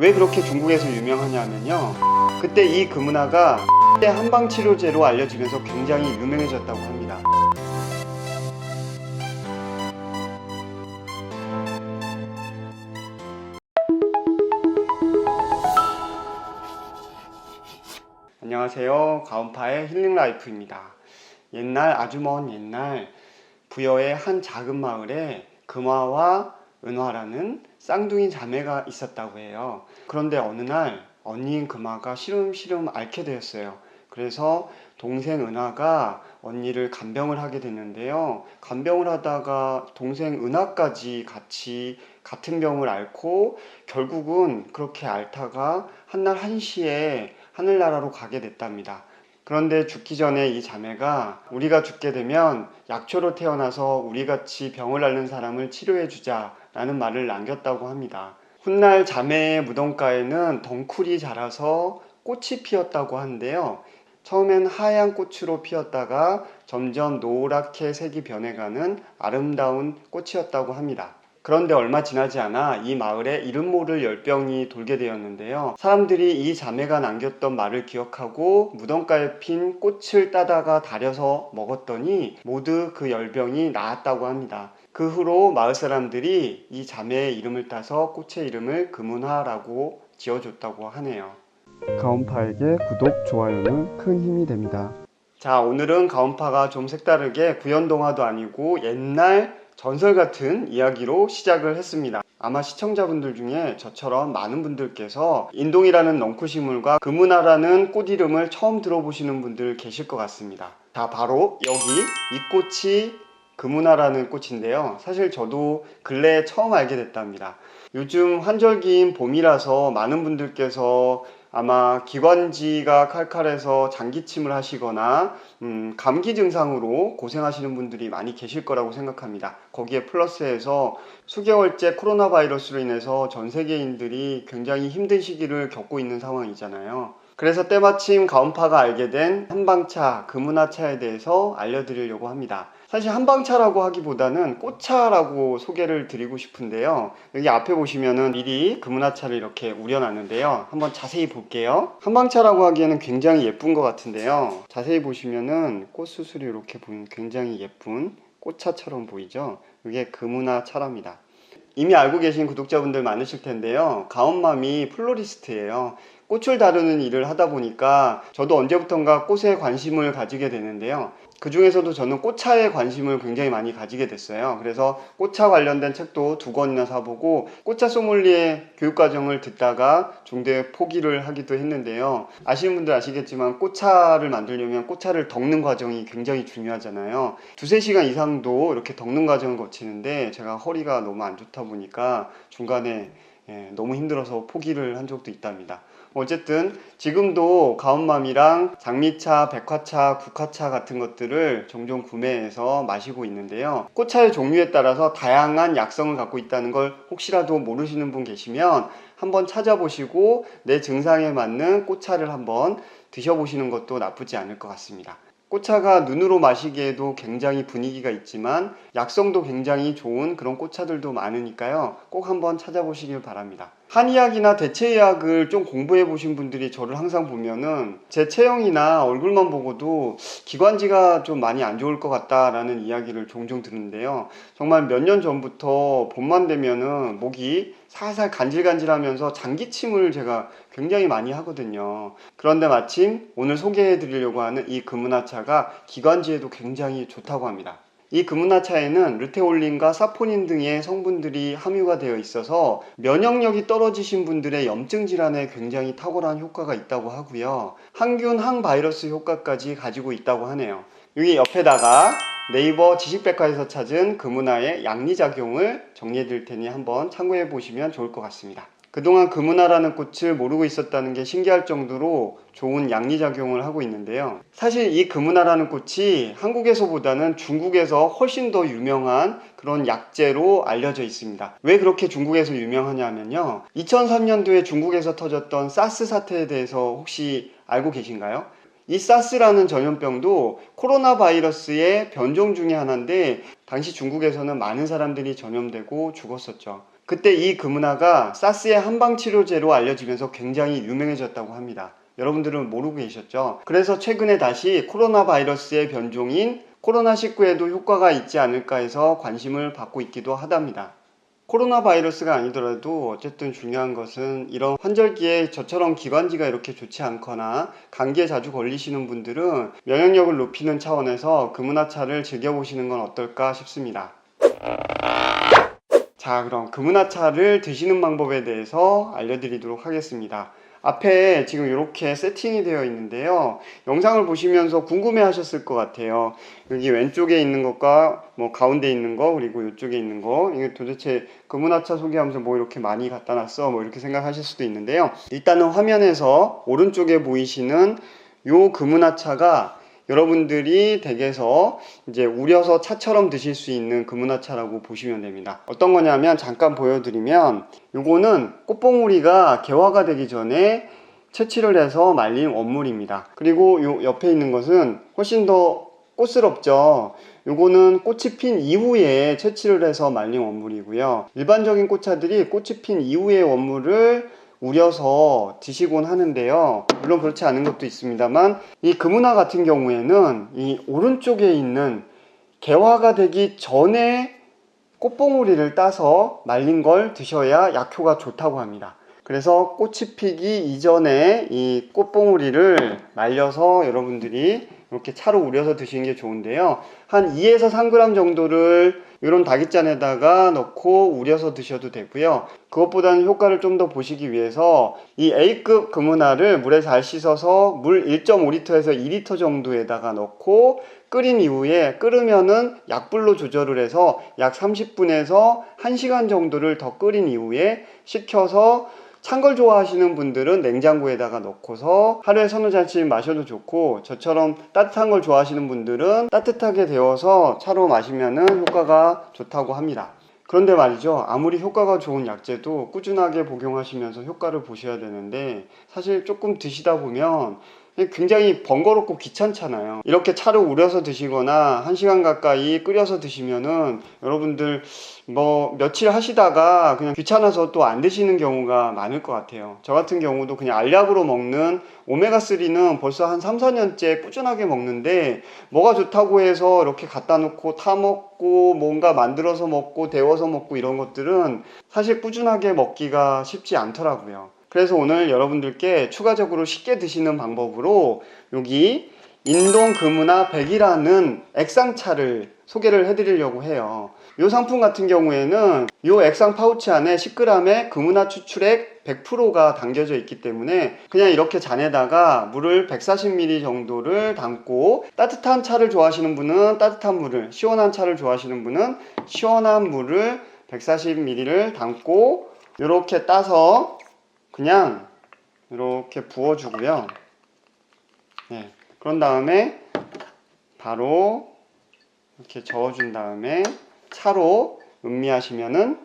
왜 그렇게 중국에서 유명하냐면요. 그때 이 금은화가 한방 치료제로 알려지면서 굉장히 유명해졌다고 합니다. 안녕하세요. 가온파의 힐링 라이프입니다. 옛날 아주 먼 옛날 부여의 한 작은 마을에 금화와 은화라는 쌍둥이 자매가 있었다고 해요. 그런데 어느 날 언니인 금화가 시름시름 앓게 되었어요. 그래서 동생 은하가 언니를 간병을 하게 됐는데요. 간병을 하다가 동생 은하까지 같이 같은 병을 앓고 결국은 그렇게 앓다가 한날 한시에 하늘나라로 가게 됐답니다. 그런데 죽기 전에 이 자매가 우리가 죽게 되면 약초로 태어나서 우리같이 병을 앓는 사람을 치료해 주자라는 말을 남겼다고 합니다. 훗날 자매의 무덤가에는 덩쿨이 자라서 꽃이 피었다고 하는데요. 처음엔 하얀 꽃으로 피었다가 점점 노랗게 색이 변해가는 아름다운 꽃이었다고 합니다. 그런데 얼마 지나지 않아 이 마을에 이름 모를 열병이 돌게 되었는데요. 사람들이 이 자매가 남겼던 말을 기억하고 무덤가에 핀 꽃을 따다가 다려서 먹었더니 모두 그 열병이 나았다고 합니다. 그 후로 마을 사람들이 이 자매의 이름을 따서 꽃의 이름을 금은화라고 지어줬다고 하네요. 가온파에게 구독, 좋아요는 큰 힘이 됩니다. 자, 오늘은 가온파가 좀 색다르게 구연동화도 아니고 옛날 전설 같은 이야기로 시작을 했습니다. 아마 시청자분들 중에 저처럼 많은 분들께서 인동이라는 넝쿨식물과 금은화라는 꽃 이름을 처음 들어보시는 분들 계실 것 같습니다. 자, 바로 여기 이 꽃이 금은화라는 꽃인데요. 사실 저도 근래에 처음 알게 됐답니다. 요즘 환절기인 봄이라서 많은 분들께서 아마 기관지가 칼칼해서 장기침을 하시거나 음, 감기 증상으로 고생하시는 분들이 많이 계실 거라고 생각합니다. 거기에 플러스해서 수개월째 코로나 바이러스로 인해서 전 세계인들이 굉장히 힘든 시기를 겪고 있는 상황이잖아요. 그래서 때마침 가온파가 알게 된 한방차, 금은화차에 대해서 알려드리려고 합니다. 사실 한방차라고 하기보다는 꽃차라고 소개를 드리고 싶은데요. 여기 앞에 보시면은 미리 금은화차를 이렇게 우려놨는데요. 한번 자세히 볼게요. 한방차라고 하기에는 굉장히 예쁜 것 같은데요. 자세히 보시면은 꽃 수술이 이렇게 보이는 굉장히 예쁜 꽃차처럼 보이죠? 이게 금은화차랍니다. 이미 알고 계신 구독자분들 많으실 텐데요. 가온맘이 플로리스트예요. 꽃을 다루는 일을 하다 보니까 저도 언제부턴가 꽃에 관심을 가지게 되는데요. 그 중에서도 저는 꽃차에 관심을 굉장히 많이 가지게 됐어요. 그래서 꽃차 관련된 책도 두 권이나 사보고 꽃차 소믈리에 교육과정을 듣다가 중대 포기를 하기도 했는데요. 아시는 분들 아시겠지만 꽃차를 만들려면 꽃차를 덕는 과정이 굉장히 중요하잖아요. 두세 시간 이상도 이렇게 덕는 과정을 거치는데 제가 허리가 너무 안 좋다 보니까 중간에 예, 너무 힘들어서 포기를 한 적도 있답니다. 어쨌든 지금도 가온맘이랑 장미차, 백화차, 국화차 같은 것들을 종종 구매해서 마시고 있는데요. 꽃차의 종류에 따라서 다양한 약성을 갖고 있다는 걸 혹시라도 모르시는 분 계시면 한번 찾아보시고 내 증상에 맞는 꽃차를 한번 드셔보시는 것도 나쁘지 않을 것 같습니다. 꽃차가 눈으로 마시기에도 굉장히 분위기가 있지만 약성도 굉장히 좋은 그런 꽃차들도 많으니까요. 꼭 한번 찾아보시길 바랍니다. 한의학이나 대체의학을 좀 공부해 보신 분들이 저를 항상 보면은 제 체형이나 얼굴만 보고도 기관지가 좀 많이 안 좋을 것 같다라는 이야기를 종종 듣는데요. 정말 몇 년 전부터 봄만 되면은 목이 살살 간질간질하면서 장기침을 제가 굉장히 많이 하거든요. 그런데 마침 오늘 소개해 드리려고 하는 이 금은하차가 기관지에도 굉장히 좋다고 합니다. 이 금은하차에는 르테올린과 사포닌 등의 성분들이 함유가 되어 있어서 면역력이 떨어지신 분들의 염증 질환에 굉장히 탁월한 효과가 있다고 하고요. 항균, 항바이러스 효과까지 가지고 있다고 하네요. 여기 옆에다가 네이버 지식백과에서 찾은 금은화의 양리작용을 정리해 드릴 테니 한번 참고해 보시면 좋을 것 같습니다. 그동안 금은화라는 꽃을 모르고 있었다는 게 신기할 정도로 좋은 양리작용을 하고 있는데요. 사실 이 금은화라는 꽃이 한국에서보다는 중국에서 훨씬 더 유명한 그런 약재로 알려져 있습니다. 왜 그렇게 중국에서 유명하냐면요. 2003년도에 중국에서 터졌던 사스 사태에 대해서 혹시 알고 계신가요? 이 사스라는 전염병도 코로나 바이러스의 변종 중의 하나인데 당시 중국에서는 많은 사람들이 전염되고 죽었었죠. 그때 이 금은화가 사스의 한방 치료제로 알려지면서 굉장히 유명해졌다고 합니다. 여러분들은 모르고 계셨죠? 그래서 최근에 다시 코로나 바이러스의 변종인 코로나19에도 효과가 있지 않을까 해서 관심을 받고 있기도 하답니다. 코로나 바이러스가 아니더라도 어쨌든 중요한 것은 이런 환절기에 저처럼 기관지가 이렇게 좋지 않거나 감기에 자주 걸리시는 분들은 면역력을 높이는 차원에서 금은하차를 즐겨보시는 건 어떨까 싶습니다. 자, 그럼 금은하차를 드시는 방법에 대해서 알려드리도록 하겠습니다. 앞에 지금 이렇게 세팅이 되어 있는데요. 영상을 보시면서 궁금해 하셨을 것 같아요. 여기 왼쪽에 있는 것과 뭐 가운데 있는 거 그리고 이쪽에 있는 거 이게 도대체 금은하차 소개하면서 뭐 이렇게 많이 갖다 놨어 뭐 이렇게 생각하실 수도 있는데요. 일단은 화면에서 오른쪽에 보이시는 요 금은하차가 여러분들이 댁에서 이제 우려서 차처럼 드실 수 있는 금은하차라고 보시면 됩니다. 어떤 거냐면 잠깐 보여드리면 요거는 꽃봉우리가 개화가 되기 전에 채취를 해서 말린 원물입니다. 그리고 요 옆에 있는 것은 훨씬 더 꽃스럽죠. 요거는 꽃이 핀 이후에 채취를 해서 말린 원물이고요. 일반적인 꽃차들이 꽃이 핀 이후의 원물을 우려서 드시곤 하는데요. 물론 그렇지 않은 것도 있습니다만 이 금은화 같은 경우에는 이 오른쪽에 있는 개화가 되기 전에 꽃봉오리를 따서 말린 걸 드셔야 약효가 좋다고 합니다. 그래서 꽃이 피기 이전에 이 꽃봉오리를 말려서 여러분들이 이렇게 차로 우려서 드시는 게 좋은데요. 한 2에서 3g 정도를 이런 다깃잔에다가 넣고 우려서 드셔도 되고요. 그것보다는 효과를 좀 더 보시기 위해서 이 A급 금은화를 물에 잘 씻어서 물 1.5리터에서 2리터 정도에다가 넣고 끓인 이후에 끓으면은 약불로 조절을 해서 약 30분에서 1시간 정도를 더 끓인 이후에 식혀서 찬 걸 좋아하시는 분들은 냉장고에다가 넣고서 하루에 서너 잔씩 마셔도 좋고 저처럼 따뜻한 걸 좋아하시는 분들은 따뜻하게 데워서 차로 마시면은 효과가 좋다고 합니다. 그런데 말이죠. 아무리 효과가 좋은 약제도 꾸준하게 복용하시면서 효과를 보셔야 되는데 사실 조금 드시다 보면 굉장히 번거롭고 귀찮잖아요. 이렇게 차를 우려서 드시거나 한시간 가까이 끓여서 드시면은 여러분들 뭐 며칠 하시다가 그냥 귀찮아서 또 안 드시는 경우가 많을 것 같아요. 저 같은 경우도 그냥 알약으로 먹는 오메가3는 벌써 한 3, 4년째 꾸준하게 먹는데 뭐가 좋다고 해서 이렇게 갖다 놓고 타 먹고 뭔가 만들어서 먹고 데워서 먹고 이런 것들은 사실 꾸준하게 먹기가 쉽지 않더라고요. 그래서 오늘 여러분들께 추가적으로 쉽게 드시는 방법으로 여기 인동 금은화 100이라는 액상차를 소개를 해드리려고 해요. 이 상품 같은 경우에는 이 액상 파우치 안에 10g의 금은화 추출액 100%가 담겨져 있기 때문에 그냥 이렇게 잔에다가 물을 140ml 정도를 담고 따뜻한 차를 좋아하시는 분은 따뜻한 물을 시원한 차를 좋아하시는 분은 시원한 물을 140ml를 담고 이렇게 따서 그냥 이렇게 부어주고요. 네. 그런 다음에 바로 이렇게 저어준 다음에 차로 음미하시면은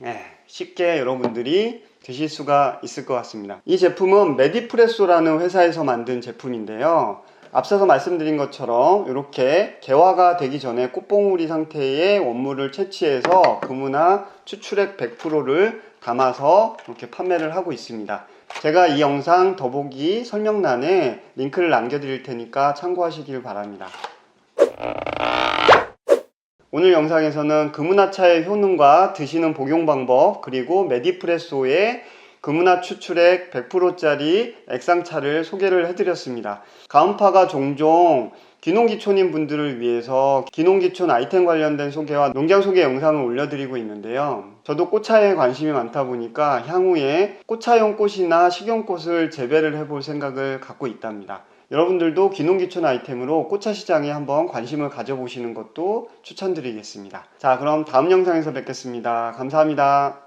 네, 쉽게 여러분들이 드실 수가 있을 것 같습니다. 이 제품은 메디프레소라는 회사에서 만든 제품인데요. 앞서서 말씀드린 것처럼 이렇게 개화가 되기 전에 꽃봉우리 상태의 원물을 채취해서 금은화 추출액 100%를 담아서 이렇게 판매를 하고 있습니다. 제가 이 영상 더보기 설명란에 링크를 남겨드릴 테니까 참고하시길 바랍니다. 오늘 영상에서는 금은하차의 효능과 드시는 복용 방법 그리고 메디프레소의 금은화 추출액 100%짜리 액상차를 소개를 해드렸습니다. 가음파가 종종 기농기촌인 분들을 위해서 기농기촌 아이템 관련된 소개와 농장 소개 영상을 올려드리고 있는데요. 저도 꽃차에 관심이 많다 보니까 향후에 꽃차용 꽃이나 식용꽃을 재배를 해볼 생각을 갖고 있답니다. 여러분들도 기농기촌 아이템으로 꽃차 시장에 한번 관심을 가져보시는 것도 추천드리겠습니다. 자, 그럼 다음 영상에서 뵙겠습니다. 감사합니다.